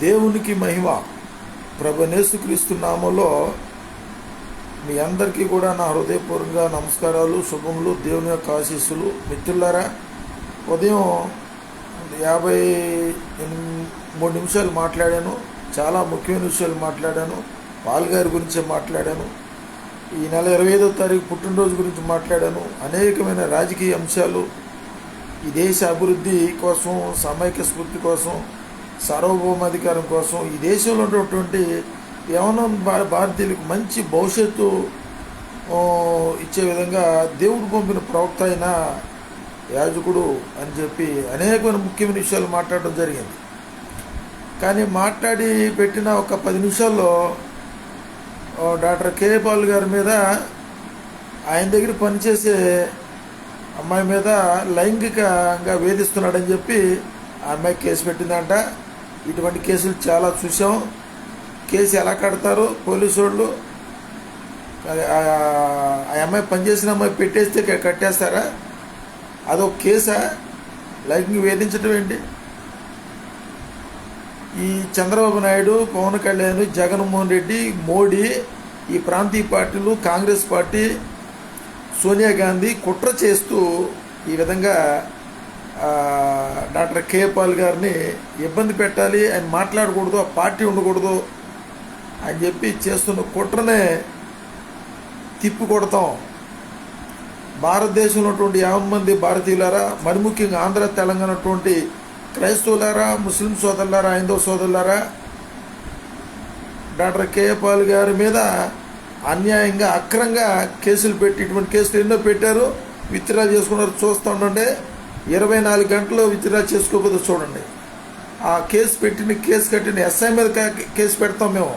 దేవునికి మహిమ. ప్రభనేసుక్రీస్తు నామంలో మీ అందరికీ కూడా నా హృదయపూర్వకంగా నమస్కారాలు శుభములు దేవుని యొక్క ఆశీస్సులు. మిత్రులారా ఉదయం యాభై మూడు నిమిషాలు మాట్లాడాను. చాలా ముఖ్యమైన విషయాలు మాట్లాడాను. పాల్గారి గురించి మాట్లాడాను. ఈ నెల ఇరవై ఐదో తారీఖు పుట్టినరోజు గురించి మాట్లాడాను. అనేకమైన రాజకీయ అంశాలు. ఈ దేశ అభివృద్ధి కోసం సమైక్య స్ఫూర్తి కోసం సార్వభౌమాధికారం కోసం ఈ దేశంలో ఉన్నటువంటి యవనం భారతీయులకు మంచి భవిష్యత్తు ఇచ్చే విధంగా దేవుడు పంపిన ప్రవక్త అయిన యాజకుడు అని చెప్పి అనేకమైన ముఖ్యమైన విషయాలు మాట్లాడడం జరిగింది. కానీ మాట్లాడి పెట్టిన ఒక పది నిమిషాల్లో డాక్టర్ కే పాల్ గారి మీద ఆయన దగ్గర పనిచేసే అమ్మాయి మీద లైంగికంగా వేధిస్తున్నాడని చెప్పి ఆ అమ్మాయి కేసు పెట్టిందంట. ఇటువంటి కేసులు చాలా చూసాం. కేసు ఎలా కడతారు పోలీసు వాళ్ళు. ఆ- ఆ- అమ్మాయి పనిచేసిన అమ్మాయి పెట్టేస్తే కట్టేస్తారా? అదొక కేసా? లైంగిక వేధించడం ఏంటి? ఈ చంద్రబాబు నాయుడు పవన్ కళ్యాణ్ జగన్మోహన్ రెడ్డి మోడీ ఈ ప్రాంతీయ పార్టీలు కాంగ్రెస్ పార్టీ సోనియా గాంధీ కుట్ర చేస్తూ ఈ విధంగా డాక్టర్ కే పాల్ గారిని ఇబ్బంది పెట్టాలి ఆయన మాట్లాడకూడదు ఆ పార్టీ ఉండకూడదు అని చెప్పి చేస్తున్న కుట్రనే తిప్పి కొడతాం. భారతదేశంలో ఉన్నటువంటి యాభై మంది భారతీయులారా మరి ముఖ్యంగా ఆంధ్ర తెలంగాణ ఉన్నటువంటి క్రైస్తవులారా ముస్లిం సోదరులారా హైందవ సోదరులారా డాక్టర్ కేపాల్ గారి మీద అన్యాయంగా అక్రంగా కేసులు పెట్టి ఇటువంటి కేసులు ఎన్నో పెట్టారు విత్డ్రా చేసుకున్నారు చూస్తూ ఉండండి. ఇరవై నాలుగు గంటలు విత్డ్రా చేసుకోకపోతే చూడండి. ఆ కేసు పెట్టిన కేసు కట్టిన ఎస్ఐ మీద కేసు పెడతాం మేము.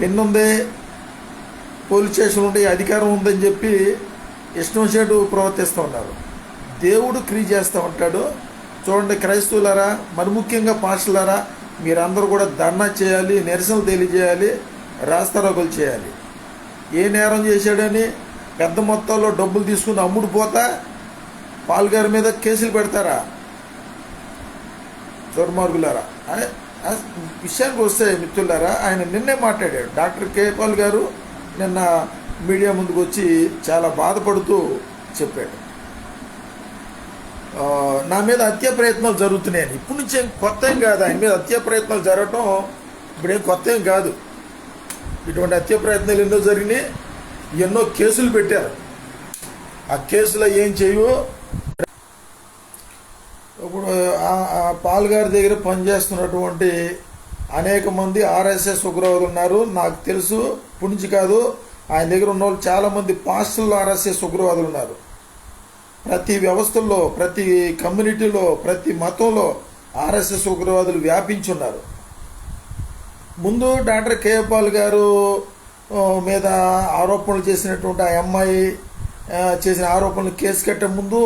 ఎన్నుంది? పోలీస్ స్టేషన్ ఉండే అధికారం ఉందని చెప్పి ఇష్టం వచ్చినట్టు ప్రవర్తిస్తూ ఉన్నారు. దేవుడు క్రీ చేస్తూ ఉంటాడు. చూడండి క్రైస్తవులారా మరి ముఖ్యంగా పాస్టులారా మీరందరూ కూడా ధర్నా చేయాలి నిరసనలు తెలియజేయాలి రాస్తారోగులు చేయాలి. ఏ నేరం చేశాడని పెద్ద మొత్తంలో డబ్బులు తీసుకుని అమ్ముడు పోతా పాల్గారి మీద కేసులు పెడతారా? దుర్మార్గులారా. ఆ విషయానికి వస్తే మిత్రులారా ఆయన నిన్నే మాట్లాడాడు. డాక్టర్ కే. పాల్ గారు నిన్న మీడియా ముందుకు వచ్చి చాలా బాధపడుతూ చెప్పాడు. నా మీద హత్య ప్రయత్నాలు జరుగుతున్నాయని. ఇప్పటి నుంచి ఏం కొత్త ఏం కాదు. ఆయన మీద హత్య ప్రయత్నాలు జరగటం ఇప్పుడేం కొత్త ఏం కాదు. ఇటువంటి హత్య ప్రయత్నాలు ఎన్నో జరిగినాయి. ఎన్నో కేసులు పెట్టారు. ఆ కేసులో ఏం చేయవు? ఇప్పుడు పాల్గారి దగ్గర పనిచేస్తున్నటువంటి అనేక మంది ఆర్ఎస్ఎస్ ఉగ్రవాదులు ఉన్నారు. నాకు తెలుసు పుణిచి కాదు ఆయన దగ్గర ఉన్న వాళ్ళు చాలామంది పాస్టల్లో ఆర్ఎస్ఎస్ ఉగ్రవాదులు ఉన్నారు. ప్రతి వ్యవస్థల్లో ప్రతి కమ్యూనిటీలో ప్రతి మతంలో ఆర్ఎస్ఎస్ ఉగ్రవాదులు వ్యాపించి ఉన్నారు. ముందు డాక్టర్ కేపాల్ గారు మీద ఆరోపణలు చేసినటువంటి ఆ అమ్మాయి చేసిన ఆరోపణలు కేసు కట్టే ముందు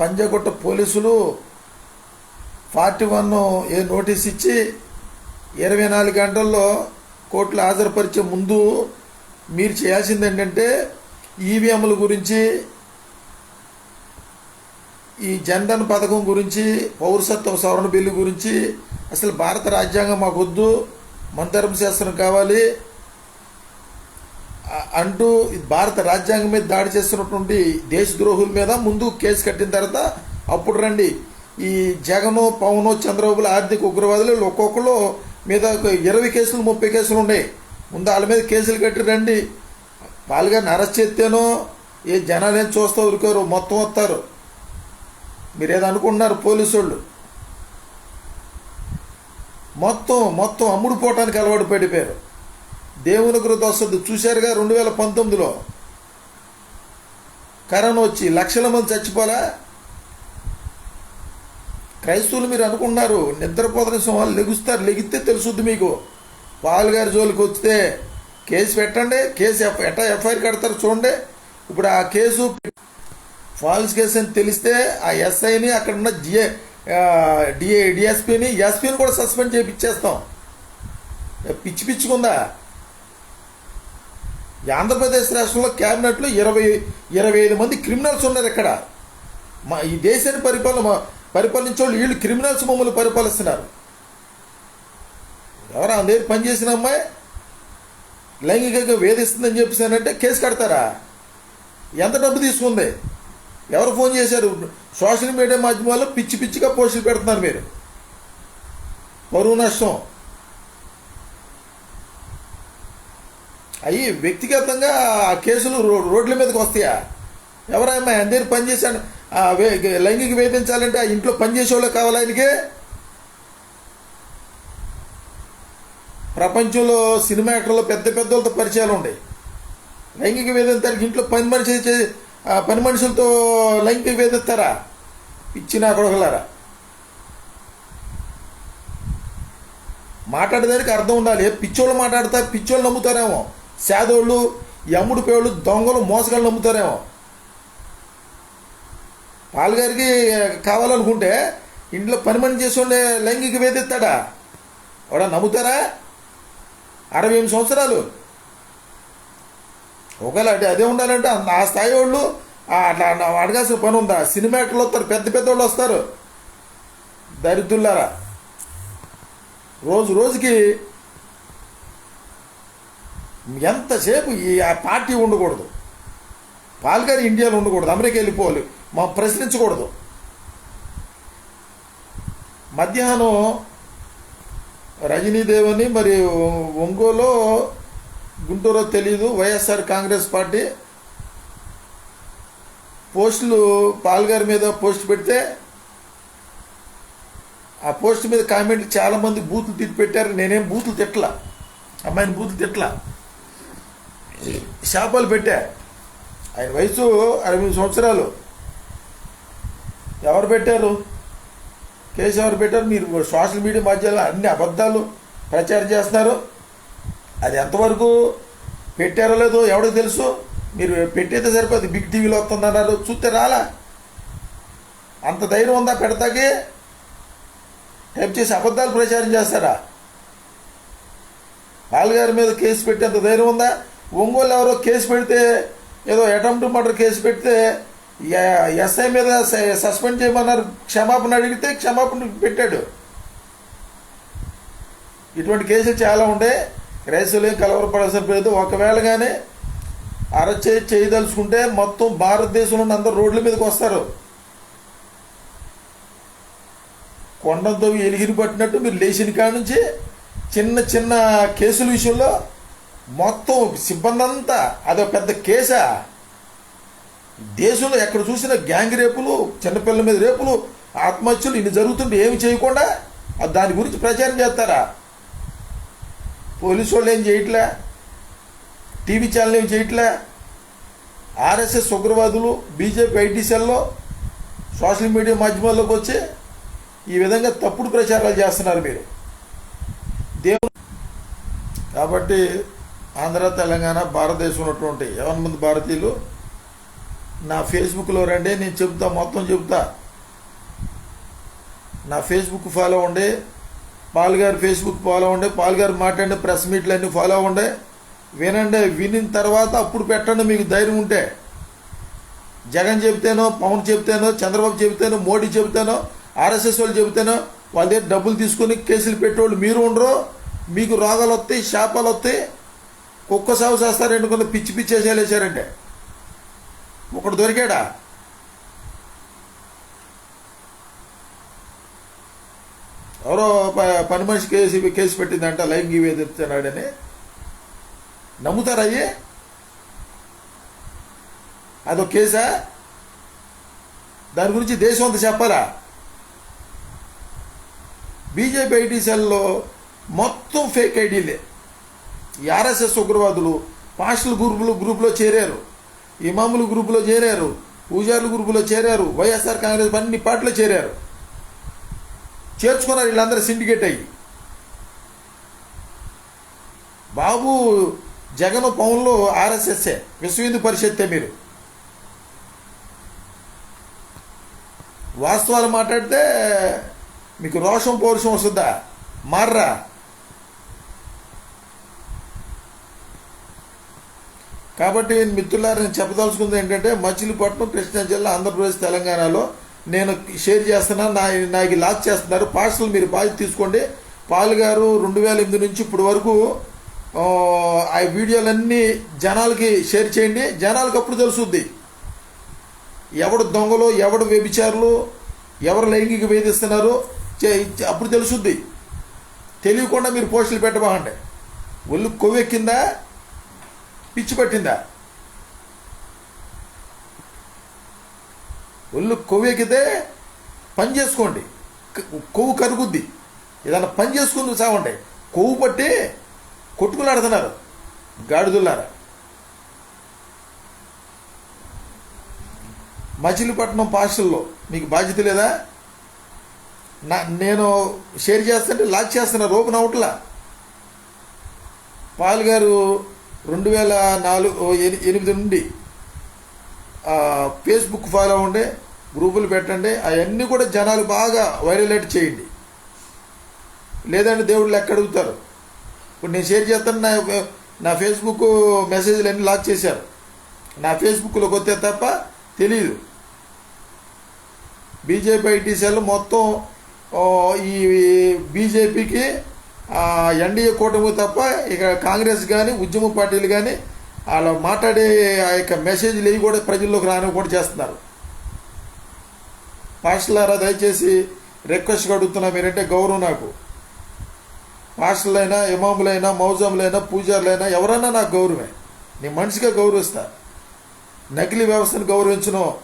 పంజాగుట్ట పోలీసులు ఫార్టీ వన్ ఏ నోటీస్ ఇచ్చి ఇరవై నాలుగు గంటల్లో కోర్టులో హాజరుపరిచే ముందు మీరు చేయాల్సింది ఏంటంటే ఈవీఎంల గురించి ఈ జన్ధన్ పథకం గురించి పౌరసత్వ సవరణ బిల్లు గురించి అసలు భారత రాజ్యాంగం మాకొద్దు మంతరం శాస్త్రం కావాలి అంటూ భారత రాజ్యాంగం మీద దాడి చేస్తున్నటువంటి దేశద్రోహుల మీద ముందు కేసు కట్టిన తర్వాత అప్పుడు రండి. ఈ జగను పవను చంద్రబాబుల ఆర్థిక ఉగ్రవాదులు ఒక్కొక్కరు మీద ఒక ఇరవై కేసులు ముప్పై కేసులు ఉన్నాయి. ముందు వాళ్ళ మీద కేసులు కట్టి రండి. పాల్గారిని అరెస్ట్ చేస్తేనో ఏ జనాలు ఏం చూస్తూ ఉరికారు మొత్తం వస్తారు. మీరు ఏదో అనుకుంటున్నారు పోలీసు వాళ్ళు మొత్తం మొత్తం అమ్ముడుపోవటానికి అలవాటు పడిపోయారు. దేవుని కృత వస్తుంది. చూశారుగా రెండు వేల పంతొమ్మిదిలో. కరోనా వచ్చి లక్షల మంది చచ్చిపోలా? క్రైస్తవులు మీరు అనుకున్నారు నిద్రపోతని వాళ్ళు లెగుస్తారు. లెగిస్తే తెలుసుద్ది మీకు. పాల్ గారి జోలికి వస్తే కేసు పెట్టండి. కేసు ఎఫ్ ఎట్టా ఎఫ్ఐఆర్ కడతారు చూడండి. ఇప్పుడు ఆ కేసు ఫాల్స్ కేసు అని తెలిస్తే ఆ ఎస్ఐని అక్కడ ఉన్న జిఏ డిఏ డిఎస్పీని ఎస్పీని కూడా సస్పెండ్ చేయించేస్తాం పిచ్చి పిచ్చుకుందా ఆంధ్రప్రదేశ్ రాష్ట్రంలో క్యాబినెట్లో ఇరవై ఇరవై ఐదు మంది క్రిమినల్స్ ఉన్నారు ఇక్కడ. మా ఈ దేశాన్ని పరిపాలన పరిపాలించే వాళ్ళు వీళ్ళు క్రిమినల్స్ మమ్మల్ని పరిపాలిస్తున్నారు. ఎవరు అందే పనిచేసిన అమ్మాయి? లైంగికంగా వేధిస్తుందని చెప్పేసానంటే కేసు కడతారా? ఎంత డబ్బు తీసుకుంది? ఎవరు ఫోన్ చేశారు? సోషల్ మీడియా మాధ్యమాల్లో పిచ్చి పిచ్చిగా పోస్టులు పెడుతున్నారు మీరు. పరువు నష్టం. అయ్యి వ్యక్తిగతంగా ఆ కేసులు రో- రోడ్ల మీదకి వస్తాయా? ఎవరైనా ఆయన పనిచేశాను లైంగిక వేధించాలంటే ఆ ఇంట్లో పనిచేసే వాళ్ళే కావాలి ఆయనకి? ప్రపంచంలో సినిమా యాక్టర్లో పెద్ద పెద్దలతో పరిచయాలు ఉన్నాయి లైంగిక వేధించడానికి ఇంట్లో పని మనిషి పని మనుషులతో లైంగిక వేధిస్తారా? ఇచ్చిన కొడగలారా మాట్లాడేదానికి అర్థం ఉండాలి. పిచ్చోళ్ళు మాట్లాడతా పిచ్చోళ్ళు నమ్ముతారేమో. సేదోళ్ళు యముడు పేళ్ళు దొంగలు మోసగాళ్ళు నమ్ముతారేమో. పాలుగారికి కావాలనుకుంటే ఇంట్లో పని పని చేసుకుంటే లైంగిక వేధిస్తాడా వాడా నమ్ముతారా? అరవై ఎనిమిది సంవత్సరాలు. ఒకవేళ అంటే అదే ఉండాలంటే ఆ- స్థాయి వాళ్ళు అట్లా నా- అడగాల్సిన పని ఉందా? సినిమా వస్తారు పెద్ద పెద్ద వాళ్ళు వస్తారు. దరిద్రులారా. రోజు రోజుకి ఎంతసేపు ఈ ఆ పార్టీ ఉండకూడదు. పాల్గారి ఇండియాలో ఉండకూడదు. అమెరికా వెళ్ళిపోవాలి. మా ప్రశ్నించకూడదు. మధ్యాహ్నం రజనీదేవని మరి ఒంగోలో గుంటూరో తెలీదు. వైఎస్ఆర్ కాంగ్రెస్ పార్టీ పోస్టులు పాల్గారి మీద పోస్ట్ పెడితే ఆ పోస్ట్ మీద కామెంట్లు చాలా మంది బూతులు తిట్టి పెట్టారు నేనేం బూతులు తిట్టలా? అమ్మాయిని బూతులు తిట్టలా? శాపాలు పెట్టా. ఆయన వయసు అరవై సంవత్సరాలు. ఎవరు పెట్టారు? కేసు ఎవరు పెట్టారు? మీరు సోషల్ మీడియా మధ్యలో అన్ని అబద్ధాలు ప్రచారం చేస్తున్నారు. అది ఎంతవరకు పెట్టారో లేదో ఎవరికి తెలుసు? మీరు పెట్టేదే సరిపోతుంది బిగ్ టీవీలో వస్తుందన్నారు. చూస్తే రాలా. అంత ధైర్యం ఉందా పెడతాకి? టైప్ చేసి అబద్ధాలు ప్రచారం చేస్తారా? పాలగారి మీద కేసు పెట్టేంత ధైర్యం ఉందా? ఒంగోలు ఎవరో కేసు పెడితే ఏదో అటెంప్ట్ మర్డర్ కేసు పెడితే ఎస్ఐ మీద స- సస్పెండ్ చేయమన్నారు క్షమాపణ అడిగితే క్షమాపణ పెట్టాడు. ఇటువంటి కేసులు చాలా ఉంటాయి రైతులు ఏం కలవరపడాల్సిన లేదు. ఒకవేళ కానీ అరెస్ట్ చేయదలుచుకుంటే మొత్తం భారతదేశంలో అందరు రోడ్ల మీదకి వస్తారు. కొండంతో ఎలిగిరి పట్టినట్టు మీరు లేచిన కాడ నుంచి చిన్న చిన్న కేసుల విషయంలో మొత్తం సిబ్బంది అంతా అదో పెద్ద కేసా. దేశంలో ఎక్కడ చూసినా గ్యాంగ్ రేపులు చిన్నపిల్లల మీద రేపులు ఆత్మహత్యలు ఇన్ని జరుగుతుంటే ఏమి చేయకుండా దాని గురించి ప్రచారం చేస్తారా? పోలీసు వాళ్ళు ఏం చేయట్లే? టీవీ ఛానల్ ఏం చేయట్లే? ఆర్ఎస్ఎస్ ఉగ్రవాదులు బీజేపీ ఐటీ సెల్లో సోషల్ మీడియా మాధ్యమాల్లోకి వచ్చి ఈ విధంగా తప్పుడు ప్రచారాలు చేస్తున్నారు మీరు. దేవుడు కాబట్టి ఆంధ్ర తెలంగాణ భారతదేశం ఉన్నటువంటి ఎవరి మంది భారతీయులు? నా ఫేస్బుక్లో రండి నేను చెప్తా మొత్తం చెప్తా నా ఫేస్బుక్ ఫాలో అవ్వండి. పాల్గారు ఫేస్బుక్ ఫాలో అవ్వండి. పాల్గారు గారు ప్రెస్ మీట్లు అన్నీ ఫాలో అవ్వండి. వినండి వినిన తర్వాత అప్పుడు పెట్టండి మీకు ధైర్యం ఉంటే. జగన్ చెబితేనో పవన్ చెబితేనో చంద్రబాబు చెబితేనో మోడీ చెబితేనో ఆర్ఎస్ఎస్ వాళ్ళు చెబితేనో వాళ్ళ దగ్గర డబ్బులు తీసుకొని కేసులు పెట్టేవాళ్ళు మీరు ఉండరు. మీకు రోగాలు వస్తాయి శాపాలు వస్తాయి. కుక్క సాగు చేస్తారు కొంత పిచ్చి పిచ్చి వేసేసారంటే ఒకడు దొరికాడా? ఎవరో ప- పని మనిషి కేసు కేసు పెట్టిందంట లైంగిక వేధిస్తున్నాడని నమ్ముతారా అదొక కేసా? దాని గురించి దేశం అంతా చెప్పాలా? బీజేపీ ఐటీ సెల్లో మొత్తం ఫేక్ ఐడీలే. ఈ ఆర్ఎస్ఎస్ ఉగ్రవాదులు పాస్టల్ గ్రూపులు గ్రూపులో చేరారు. ఇమాములు గ్రూపులో చేరారు. పూజారుల గ్రూపులో చేరారు. వైఎస్ఆర్ కాంగ్రెస్ అన్ని పార్టీలో చేరారు. చేర్చుకున్నారు వీళ్ళందరూ సిండికేట్ అయ్యి. బాబు జగన్ పవన్లో ఆర్ఎస్ఎస్ఏ విశ్వ హిందూ పరిషత్తే మీరు. వాస్తవాలు మాట్లాడితే మీకు రోషం పౌరుషం వస్తుందా? మార్రా. కాబట్టి మిత్రులారా నేను చెప్పదలుచుకుంది ఏంటంటే మచిలీపట్నం కృష్ణా జిల్లా ఆంధ్రప్రదేశ్ తెలంగాణలో నేను షేర్ చేస్తున్నా నా నాకు లాక్ చేస్తున్నారు. పార్సల్ మీరు బాధ్యత తీసుకోండి. పాల్ గారు రెండు వేల ఎనిమిది నుంచి ఇప్పటి వరకు ఆ, వీడియోలన్నీ జనాలకి షేర్ చేయండి. జనాలకు అప్పుడు తెలుసుద్ది. ఎవడు దొంగలు ఎవడు వ్యభిచారులు ఎవరు లైంగిక వేధిస్తున్నారు చే- అప్పుడు తెలుసుద్ది. తెలియకుండా మీరు పోస్టులు పెట్టబాకండి. ఒళ్ళు కొవ్వెక్కిందా? పిచ్చి పట్టిందా? ఒళ్ళు కొవ్వెక్కితే పని చేసుకోండి. కొవ్వు కరుగుద్ది. ఏదన్నా పని చేసుకుంది చావండి. కొవ్వు పట్టి కొట్టుకులాడుతున్నారు. గాడిదుల్లారా. మచిలీపట్నం పాస్టల్లో మీకు బాధ్యత లేదా? నా నేను షేర్ చేస్తుంటే లాక్ చేస్తున్నా. రోపు అవుట్లా. పాల్ గారు రెండు వేల నాలుగు ఎనిమిది నుండి ఫేస్బుక్ ఫాలో ఉండే గ్రూపులు పెట్టండి అవన్నీ కూడా జనాలు బాగా వైరలేట్ చేయండి. లేదంటే దేవుళ్ళు ఎక్కడ అడుగుతారు. ఇప్పుడు నేను షేర్ చేస్తాను నా నా ఫేస్బుక్ మెసేజ్లు అన్నీ లాక్ చేశారు. నా ఫేస్బుక్లో కొత్తే తప్ప తెలియదు బీజేపీ ఐటీసీలు మొత్తం ఈ బీజేపీకి ఎన్డీఏ కూటమి తప్ప ఇక కాంగ్రెస్ కానీ ఉద్యమ పార్టీలు కానీ వాళ్ళ మాట్లాడే ఆ యొక్క మెసేజ్లు ఇవి కూడా ప్రజల్లోకి రానివ్వకుండా చేస్తున్నారు. పాస్టర్లారా దయచేసి రిక్వెస్ట్ అడుగుతున్నా మీరంటే గౌరవం నాకు. పాస్టర్లైనా ఇమాములైనా మౌజాములైనా పూజారులైనా ఎవరైనా నాకు గౌరవమే. నీ మనిషిగా గౌరవిస్తా. నకిలీ వ్యవస్థను గౌరవించను.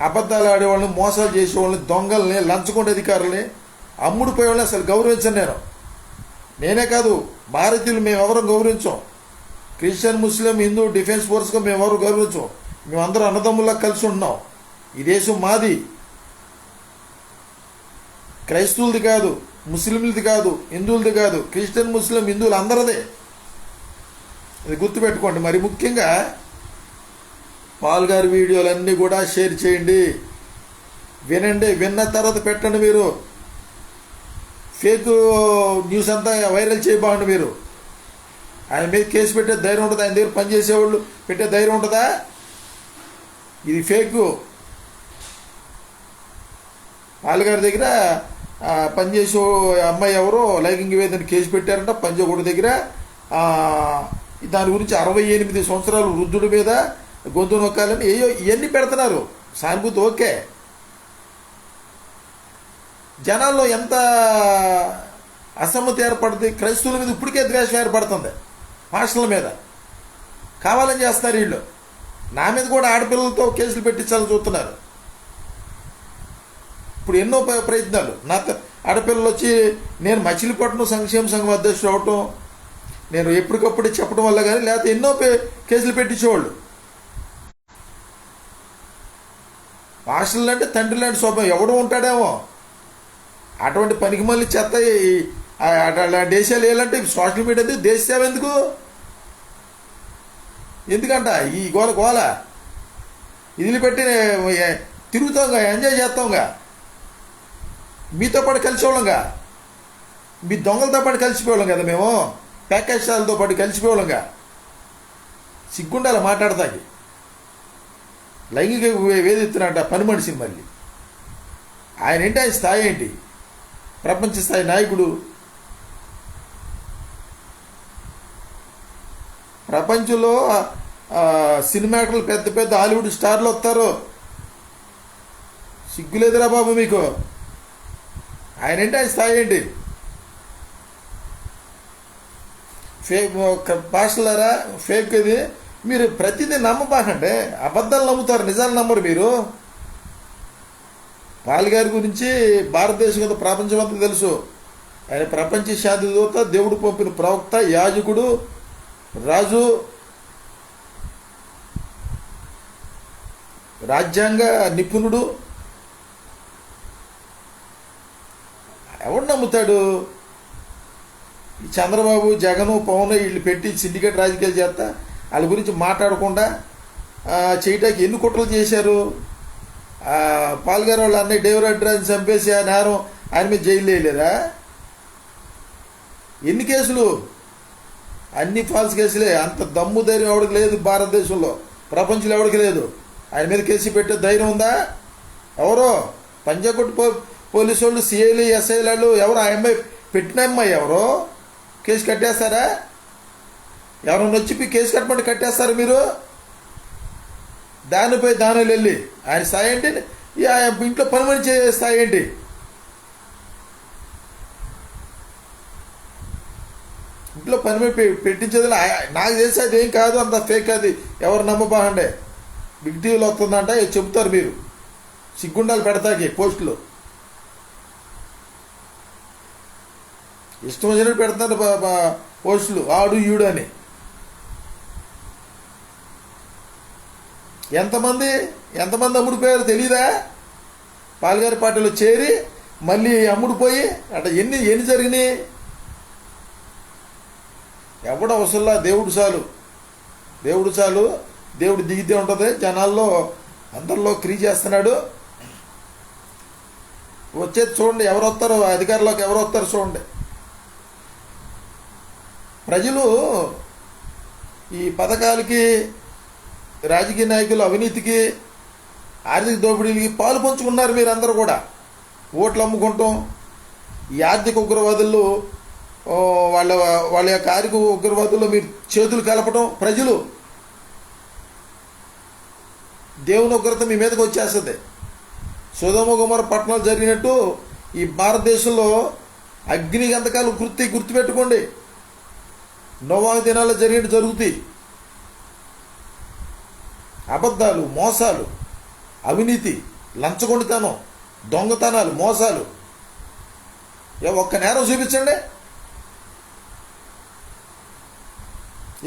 అబద్ధాలు ఆడేవాళ్ళని మోసాలు చేసేవాళ్ళని దొంగల్ని లంచగొండ అధికారుల్ని అమ్ముడు పోయేవాళ్ళని అసలు గౌరవించను నేను. నేనే కాదు భారతీయులు మేము గౌరవించాం. క్రిస్టియన్ ముస్లిం హిందూ డిఫెన్స్ ఫోర్స్గా మేము గౌరవించాం. మేమందరం అన్నదమ్ముల్లా కలిసి ఉన్నాం ఈ దేశం మాది. క్రైస్తవులది కాదు ముస్లింలది కాదు హిందువులది కాదు క్రిస్టియన్ ముస్లిం హిందువులు అందరిదే. ఇది గుర్తుపెట్టుకోండి. మరి ముఖ్యంగా పాల్ గారి వీడియోలన్నీ కూడా షేర్ చేయండి. వినండి విన్న తర్వాత పెట్టండి మీరు. ఫేక్ న్యూస్ అంతా వైరల్ చేయబాకండి మీరు. ఆయన మీద కేసు పెట్టే ధైర్యం ఉంటుందా? ఆయన దగ్గర పనిచేసేవాళ్ళు పెట్టే ధైర్యం ఉంటుందా? ఇది ఫేక్. పాలగారి దగ్గర పనిచేసే అమ్మాయి ఎవరో లైంగిక వేదన కేసు పెట్టారంట. పంజాగుడి దగ్గర దాని గురించి అరవై ఎనిమిది సంవత్సరాలు వృద్ధుడి మీద గొంతు నొక్కాలని ఏయో ఇవన్నీ పెడుతున్నారు. సానుభూతి ఓకే. జనాల్లో ఎంత అసమ్మతి ఏర్పడుతుంది? క్రైస్తవుల మీద ఇప్పటికే ద్వేషం ఏర్పడుతుంది హాస్టల్ మీద. కావాలని చేస్తారు వీళ్ళు. నా మీద కూడా ఆడపిల్లలతో కేసులు పెట్టించాలని చూస్తున్నారు. ఇప్పుడు ఎన్నో ప్ర- ప్రయత్నాలు. నా త- ఆడపిల్లలు వచ్చి నేను మచిలీపట్నం సంక్షేమ సంఘం అధ్యక్షుడు అవటం నేను ఎప్పటికప్పుడు చెప్పడం వల్ల కానీ లేకపోతే ఎన్నో పే- కేసులు పెట్టించేవాళ్ళు. హాస్టల్ అంటే తండ్రి లాంటి స్వభావం. ఎవడు ఉంటాడేమో? అటువంటి పనికి మళ్ళీ చెత్త ఆ- దేశాలు వేయాలంటే సోషల్ మీడియా దేశ సేవ ఎందుకు? ఎందుకంట ఈ గోల గోల. ఇది పెట్టి తిరుగుతాంగా ఎంజాయ్ చేస్తాంగా. మీతో పాటు కలిసిపోవాలంగా మీ దొంగలతో పాటు కలిసిపోవాలం కదా మేము. ప్యాకేజాలతో పాటు కలిసిపోవాలంగా సిగ్గుండాలి మాట్లాడతాకి. లైంగిక వే- వేధిస్తున్నట్ట పని మనిషిని మళ్ళీ. ఆయన ఏంటి ఆయన స్థాయి ఏంటి? ప్రపంచ స్థాయి నాయకుడు. ప్రపంచంలో సినిమాటలు పెద్ద పెద్ద హాలీవుడ్ స్టార్లు వస్తారు. సిగ్గులేదురా బాబు మీకు. ఆయన ఏంటి ఆయన స్థాయి ఏంటి? ఫేక్ భాషలారా? ఫేక్ ఇది. మీరు ప్రతిదీ నమ్మబాకండి. అబద్ధాలు నమ్ముతారు. నిజాలు నమ్మరు మీరు. పాల్గారి గురించి భారతదేశం కదా ప్రపంచం అంతా తెలుసు. ఆయన ప్రపంచ శాంతి దూత దేవుడు పంపిన ప్రవక్త యాజకుడు రాజు రాజ్యాంగ నిపుణుడు. ఎవడు నమ్ముతాడు? ఈ చంద్రబాబు జగను పవన్ వీళ్ళు పెట్టి సిండికేట్ రాజకీయాలు చేస్తా వాళ్ళ గురించి మాట్లాడకుండా చేయటానికి ఎన్ని కుట్రలు చేశారు? పాల్గారు వాళ్ళు అన్నయ్య డేవరెడ్రాని చంపేసి ఆ నేరం ఆయన మీద జైలు వేయలేరా ఎన్ని కేసులు? అన్ని ఫాల్స్ కేసులే. అంత దమ్ము ధైర్యం ఎవడికి లేదు భారతదేశంలో. ప్రపంచంలో ఎవడికి లేదు. ఆయన మీద కేసు పెట్టే ధైర్యం ఉందా? ఎవరో? పంజాగుట్ పో పోలీసు వాళ్ళు సిఐలు ఎస్ఐలు ఎవరు? ఆ అమ్మాయి పెట్టిన అమ్మాయి ఎవరో? కేసు కట్టేస్తారా? ఎవరైనా వచ్చి కేసు కట్టమంటే కట్టేస్తారు మీరు? దానిపై దానిలో వెళ్ళి ఆయన స్థాయి ఏంటి ఇంట్లో పని మనిషి చేసే స్థాయి ఏంటి? ఇంట్లో పని మీద పె- పెట్టించేది నాకు తెలిసి అది ఏం కాదు అంత ఫేక్ అది. ఎవరు నమ్మబాహండే. బిగ్ టీవీలో వస్తుందంట చెబుతారు మీరు? సిగ్గుండాలు పెడతాకి పోస్టులు. ఇష్టం వచ్చినట్టు పెడతారు పోస్టులు ఆడు ఈడు అని. ఎంతమంది? ఎంతమంది అమ్ముడిపోయారు తెలీదా? పాల్గారి పార్టీలో చేరి మళ్ళీ అమ్ముడుపోయి అట్లా ఎన్ని ఎన్ని జరిగినాయి? ఎవడ అవసరంలా దేవుడు చాలు. దేవుడు చాలు. దేవుడు దిగితే ఉంటుంది. జనాల్లో అందరిలో క్రీ చేస్తున్నాడు. వచ్చేది చూడండి ఎవరు వస్తారు అధికారంలోకి ఎవరు వస్తారు చూడండి. ప్రజలు ఈ పథకాలకి రాజకీయ నాయకులు అవినీతికి ఆర్థిక దోపిడీలకి పాలు పంచుకున్నారు మీరందరూ కూడా. ఓట్లు అమ్ముకుంటాం. ఈ ఆర్థిక ఉగ్రవాదుల్లో వాళ్ళ వాళ్ళ యొక్క ఆర్థిక ఉగ్రవాదుల్లో మీరు చేతులు కలపటం ప్రజలు. దేవుని ఉగ్రత మీ మీదకి వచ్చేస్తుంది. సుధమ కుమార్ పట్టణాలు జరిగినట్టు ఈ భారతదేశంలో అగ్ని గంధకాలు గుర్తి గుర్తుపెట్టుకోండి. నోవా దినాల్లో జరిగినట్టు జరుగుతాయి. అబద్ధాలు మోసాలు అవినీతి లంచగొండితనం దొంగతనాలు మోసాలు. ఏ ఒక్క నేరం చూపించండి.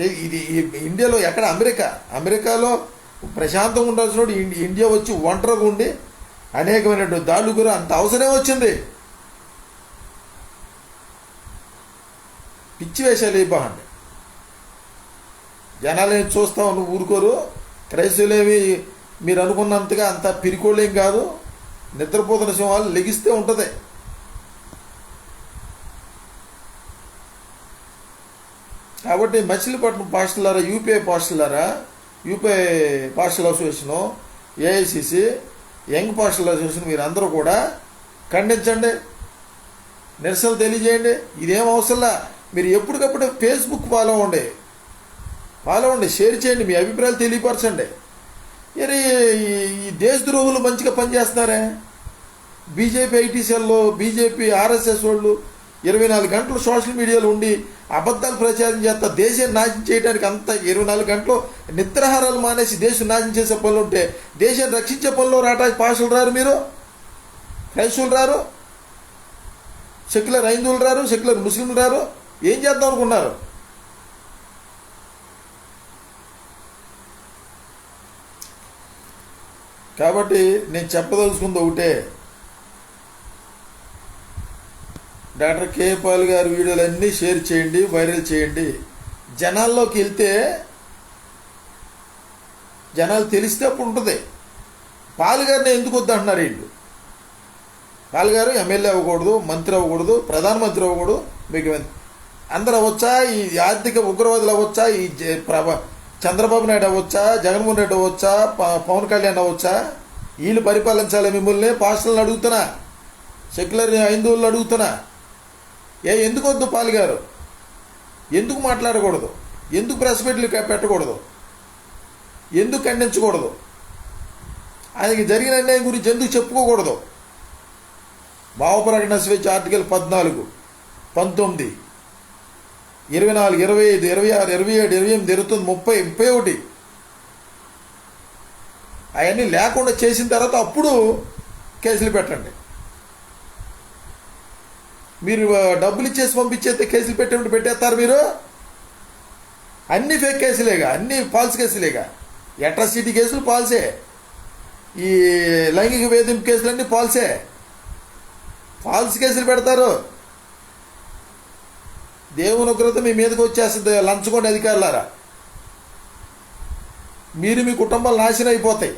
ఏ- ఇది ఇండియాలో ఎక్కడ? అమెరికా. అమెరికాలో ప్రశాంతంగా ఉండాల్సిన ఇండియా వచ్చి ఒంటరిగా ఉండి అనేకమైన దాడులు కూడా అంత అవసరం వచ్చింది. పిచ్చి వేషాలు ఇవ్వండి జనాలు చూస్తామని నువ్వు ఊరుకోరు. క్రైస్తవులేమి మీరు అనుకున్నంతగా అంత పిరికోళ్ళేం కాదు. నిద్రపోతున్న సింహాలు లెగిస్తే ఉంటుంది. కాబట్టి మచిలీపట్నం పాస్టలారా UPI పాస్టలారా UPI pastoral association AICC young pastoral association మీరు అందరూ కూడా ఖండించండి. నిరసన తెలియజేయండి. ఇదేం అవసరంలా? మీరు ఎప్పటికప్పుడు ఫేస్బుక్ ఫాలో ఉండే ఫాలో అవ్వండి షేర్ చేయండి మీ అభిప్రాయాలు తెలియపరచండి. మరి ఈ- దేశద్రోహులు మంచిగా పనిచేస్తున్నారే? బీజేపీ ఐటీసీల్లో బీజేపీ ఆర్ఎస్ఎస్ వాళ్ళు ఇరవై నాలుగు గంటలు సోషల్ మీడియాలో ఉండి అబద్ధాలు ప్రచారం చేస్తా దేశాన్ని నాశనం చేయడానికి అంత ఇరవై నాలుగు గంటలు నిద్రాహారాలు మానేసి దేశం నాశనం చేసే పనులు ఉంటే దేశాన్ని రక్షించే పనులు రాటా పాషలు రారు మీరు? క్రైస్తవులు రారు? సెక్యులర్ హైందువులు రారు? సెక్యులర్ ముస్లింలు రారు? ఏం చేద్దాం అనుకున్నారు? కాబట్టి నేను చెప్పదలుచుకుంది ఒకటే. డాక్టర్ కే పాల్ గారి వీడియోలన్నీ షేర్ చేయండి వైరల్ చేయండి. జనాల్లోకి వెళ్తే జనాలు తెలిస్తే అప్పుడు ఉంటుంది. పాలుగారిని ఎందుకు వద్దంటున్నారు వీళ్ళు? పాలుగారు ఎమ్మెల్యే అవ్వకూడదు మంత్రి అవ్వకూడదు ప్రధానమంత్రి అవ్వకూడదు మీకు అందరూ అవ్వచ్చా? ఈ ఆర్థిక ఉగ్రవాదులు అవ్వచ్చా? ఈ ప్రభా చంద్రబాబు నాయుడు అవ్వచ్చా? జగన్మోహన్ రెడ్డి అవ్వచ్చా? ప- పవన్ కళ్యాణ్ అవ్వచ్చా? వీళ్ళు పరిపాలించాలి మిమ్మల్ని పాస్టర్లను అడుగుతున్నా. సెక్యులర్ హిందువులను అడుగుతున్నా. ఏ ఎందుకు వద్దు పాల్గారు ఎందుకు మాట్లాడకూడదు? ఎందుకు ప్రెస్ మీట్లు పెట్టకూడదు? ఎందుకు ఖండించకూడదు? ఆయనకి జరిగిన అన్యాయం గురించి ఎందుకు చెప్పుకోకూడదు? భావప్రకటన స్వేచ్ఛ ఆర్టికల్ పద్నాలుగు పంతొమ్మిది. ఇరవై నాలుగు ఇరవై ఐదు ఇరవై ఆరు ఇరవై ఏడు ఇరవై ఎనిమిది ఇరవై తొమ్మిది ముప్పై ముప్పై ఒకటి. అవన్నీ లేకుండా చేసిన తర్వాత అప్పుడు కేసులు పెట్టండి. మీరు డబ్బులు ఇచ్చేసి పంపించేస్తే కేసులు పెట్టేమిటి పెట్టేస్తారు మీరు? అన్ని ఫేక్ కేసులేగా అన్ని ఫాల్స్ కేసులేగా. అట్రాసిటీ కేసులు ఫాల్సే ఈ లైంగిక వేధింపు కేసులన్నీ ఫాల్సే ఫాల్స్ కేసులు పెడతారు. దేవుని ఉగ్రత మీ మీదకి వచ్చేస్తుంది. లంచుకోండి అధికారులారా. మీరు మీ కుటుంబాలు నాశనం అయిపోతాయి.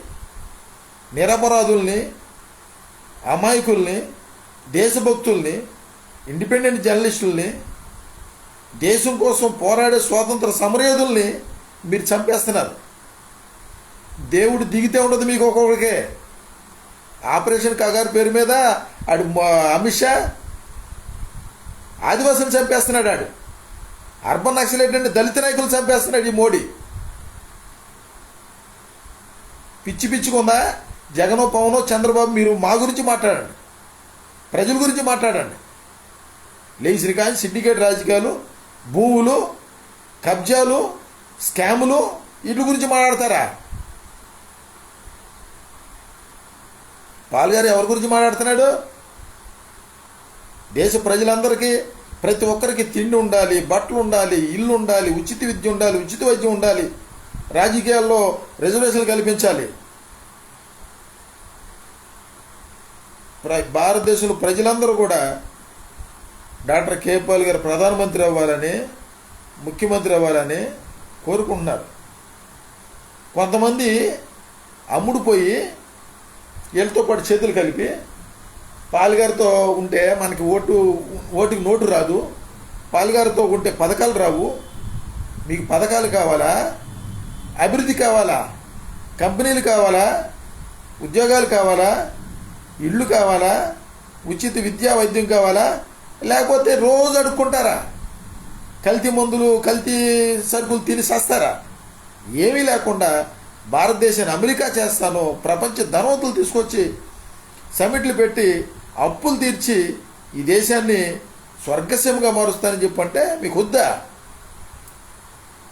నిరపరాధుల్ని అమాయకుల్ని దేశభక్తుల్ని ఇండిపెండెంట్ జర్నలిస్టుల్ని దేశం కోసం పోరాడే స్వాతంత్ర సమరయోధుల్ని మీరు చంపేస్తున్నారు. దేవుడు దిగితే ఉండదు మీకు ఒక్కొక్కరికే ఆపరేషన్ కగారు పేరు మీద ఆడు అమిత్ షా ఆదివాసులు చంపేస్తున్నాడు ఆడు. అర్బన్ నక్సలైట్ అంటే దళిత నాయకులు చంపేస్తున్నాడు ఈ మోడీ. పిచ్చి పిచ్చుకుందా? జగనో పవనో చంద్రబాబు మీరు మా గురించి మాట్లాడండి. ప్రజల గురించి మాట్లాడండి. లేచి శ్రీకాంత్ సిండికేట్ రాజకీయాలు భూములు కబ్జాలు స్కాములు వీటి గురించి మాట్లాడతారా? పాల్గారు ఎవరి గురించి మాట్లాడుతున్నాడు? దేశ ప్రజలందరికీ ప్రతి ఒక్కరికి తిండి ఉండాలి బట్టలు ఉండాలి ఇల్లు ఉండాలి ఉచిత విద్య ఉండాలి ఉచిత వైద్యం ఉండాలి. రాజకీయాల్లో రిజర్వేషన్లు కల్పించాలి. ప్ర- భారతదేశంలో ప్రజలందరూ కూడా డాక్టర్ కేపాల్ గారు ప్రధానమంత్రి అవ్వాలని ముఖ్యమంత్రి అవ్వాలని కోరుకుంటున్నారు. కొంతమంది అమ్ముడుపోయి వీళ్ళతో పాటు చేతులు కలిపి పాలుగారితో ఉంటే మనకి ఓటు ఓటుకి నోటు రాదు. పాలుగారితో ఉంటే పథకాలు రావు. మీకు పథకాలు కావాలా? అభివృద్ధి కావాలా? కంపెనీలు కావాలా? ఉద్యోగాలు కావాలా? ఇళ్ళు కావాలా? ఉచిత విద్యా వైద్యం కావాలా? లేకపోతే రోజు అడుక్కుంటారా? కల్తీ మందులు కల్తీ సరుకులు తిని చేస్తారా ఏమీ లేకుండా భారతదేశాన్ని అమెరికా చేస్తాను ప్రపంచ ధనవంతులు తీసుకొచ్చి సమిట్లు పెట్టి అప్పులు తీర్చి ఈ దేశాన్ని స్వర్గసీమగా మారుస్తానని చెప్పంటే మీకు వద్దా?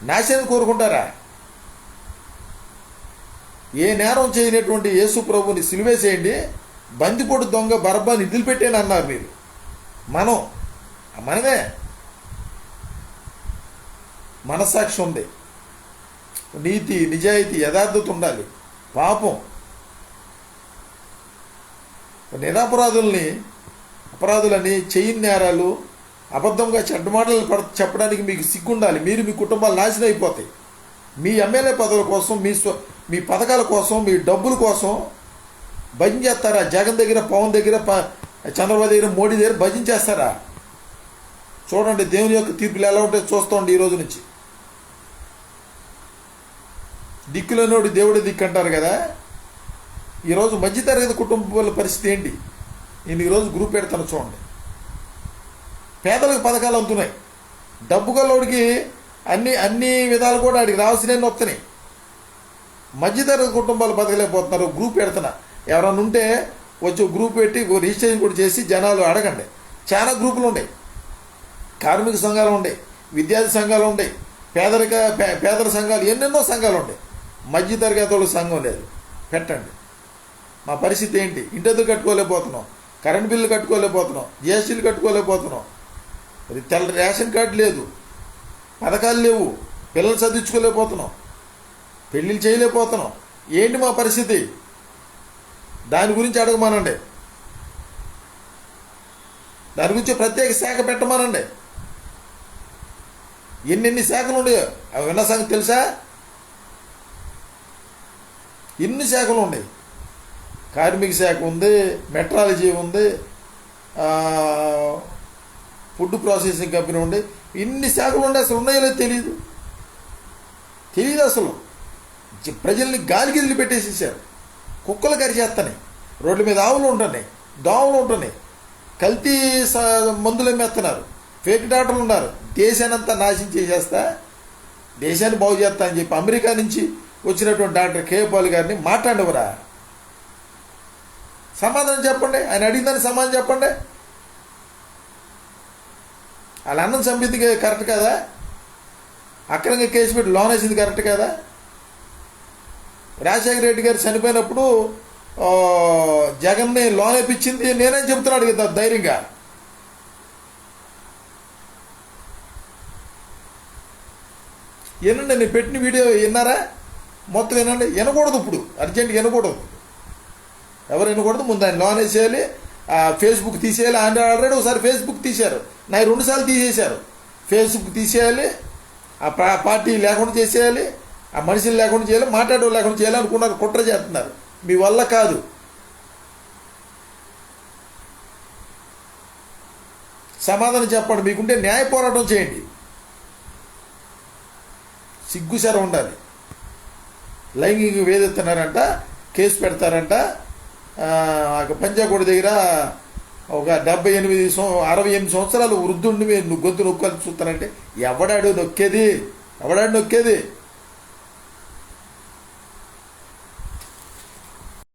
నాశనం కోరుకుంటారా? ఏ నేరం చేయనటువంటి యేసు ప్రభుని సిలువేసేయండి. బందిపోటు దొంగ బరబ్బాని వదిలిపెట్టేని అన్నారు మీరు. మనం మనమే. మనసాక్షి ఉంది. నీతి నిజాయితీ యథార్థత ఉండాలి. పాపం. నిరపరాధుల్ని అపరాధులని చెయ్యి నేరాలు అబద్ధంగా చెడ్డ మాటలు పడ చెప్పడానికి మీకు సిగ్గుండాలి. మీరు మీ కుటుంబాలు నాశనం అయిపోతాయి. మీ ఎమ్మెల్యే పదవుల కోసం మీ మీ పథకాల కోసం మీ డబ్బుల కోసం భజన చేస్తారా? జగన్ దగ్గర పవన్ దగ్గర ప- చంద్రబాబు దగ్గర మోడీ దగ్గర భజన చేస్తారా? చూడండి దేవుని యొక్క తీర్పులు ఎలా ఉంటాయో చూస్తోండి ఈ రోజు నుంచి. దిక్కులేనోడు దేవుడి దిక్కు అంటారు కదా? ఈరోజు మధ్యతరగతి కుటుంబాల పరిస్థితి ఏంటి? నేను ఈరోజు గ్రూప్ పెడతాను చూడండి. పేదలకు పథకాలు అందుతున్నాయి. డబ్బు గల్లోడికి అన్ని అన్ని విధాలు కూడా ఆడికి రావాల్సినవి వస్తున్నాయి. మధ్యతరగతి కుటుంబాలు బతకలేకపోతున్నారు గ్రూప్ పెడుతున్నా. ఎవరన్నా ఉంటే వచ్చి గ్రూప్ పెట్టి రిజిస్ట్రేషన్ కూడా చేసి జనాలు అడగండి. చాలా గ్రూపులు ఉన్నాయి. కార్మిక సంఘాలు ఉన్నాయి విద్యార్థి సంఘాలు ఉన్నాయి పేదరిక పే- పేదల సంఘాలు ఎన్నెన్నో సంఘాలు ఉన్నాయి. మధ్యతరగతి వాళ్ళ సంఘం లేదు. పెట్టండి. మా పరిస్థితి ఏంటి? ఇంటెందుకు కట్టుకోలేకపోతున్నాం. కరెంట్ బిల్లు కట్టుకోలేకపోతున్నాం. జిఎస్టీలు కట్టుకోలేకపోతున్నాం. అది తెల్ల రేషన్ కార్డు లేదు. పథకాలు లేవు. పిల్లలు చదివించుకోలేకపోతున్నాం. పెళ్ళిళ్ళు చేయలేకపోతున్నాం. ఏంటి మా పరిస్థితి? దాని గురించి అడగమానండి. దాని గురించి ప్రత్యేక శాఖ పెట్టమానండి. ఎన్నెన్ని శాఖలు ఉన్నాయో అవి విన్న సంగతి తెలుసా? ఎన్ని శాఖలు ఉన్నాయి కార్మిక శాఖ ఉంది మెట్రాలజీ ఉంది ఫుడ్ ప్రాసెసింగ్ కంపెనీ ఉంది. ఇన్ని శాఖలు ఉండే అసలు ఉన్నాయో తెలియదు తెలియదు అసలు. ప్రజల్ని గాలికి వదిలి పెట్టేసేసారు కుక్కలు కరిచేస్తున్నాయి రోడ్ల మీద ఆవులు ఉంటున్నాయి. దోమలు ఉంటున్నాయి. కల్తీ మందులు అమ్మేస్తున్నారు. ఫేక్ డాక్టర్లు ఉన్నారు. దేశాన్ని అంతా నాశనం చేసేస్తా దేశాన్ని బాగు చేస్తా అని చెప్పి అమెరికా నుంచి వచ్చినటువంటి డాక్టర్ కేపాల్ గారిని మాట్లాడవరా సమాధానం చెప్పండి. ఆయన అడిగిందని సమాధానం చెప్పండి. వాళ్ళ అన్నం చంపింది కరెక్ట్ కదా? అక్రంగా కేసు పెట్టి లోన్ వేసింది కరెక్ట్ కదా? రాజశేఖర రెడ్డి గారు చనిపోయినప్పుడు జగన్ని లోన్ వేయించింది నేనేం చెబుతున్నాడు కదా ధైర్యంగా. ఎన్నండి నేను పెట్టిన వీడియో విన్నారా? మొత్తం వినండి. వినకూడదు ఇప్పుడు. అర్జెంట్ వినకూడదు. ఎవరు వినకూడదు ముందు ఆయన లోన్ వేసేయాలి. ఆ ఫేస్బుక్ తీసేయాలి. ఆయన ఆల్రెడీ ఒకసారి ఫేస్బుక్ తీశారు. నా రెండు సార్లు తీసేశారు. ఫేస్బుక్ తీసేయాలి. ఆ పా- పార్టీ లేకుండా చేసేయాలి. ఆ మనుషులు లేకుండా చేయాలి. మాట్లాడడం లేకుండా చేయాలి అనుకున్నారు. కుట్ర చేస్తున్నారు. మీ వల్ల కాదు. సమాధానం చెప్పండి. మీకుంటే న్యాయ పోరాటం చేయండి. సిగ్గుసర ఉండాలి. లైంగిక వేదెత్తున్నారంట కేసు పెడతారంట. ఆ, దగ్గర ఒక డెబ్బై ఎనిమిది అరవై ఎనిమిది సంవత్సరాలు వృద్ధుండి మీరు గొంతు నొక్కాల్సి చూస్తానంటే ఎవడాడు నొక్కేది? ఎవడాడు నొక్కేది?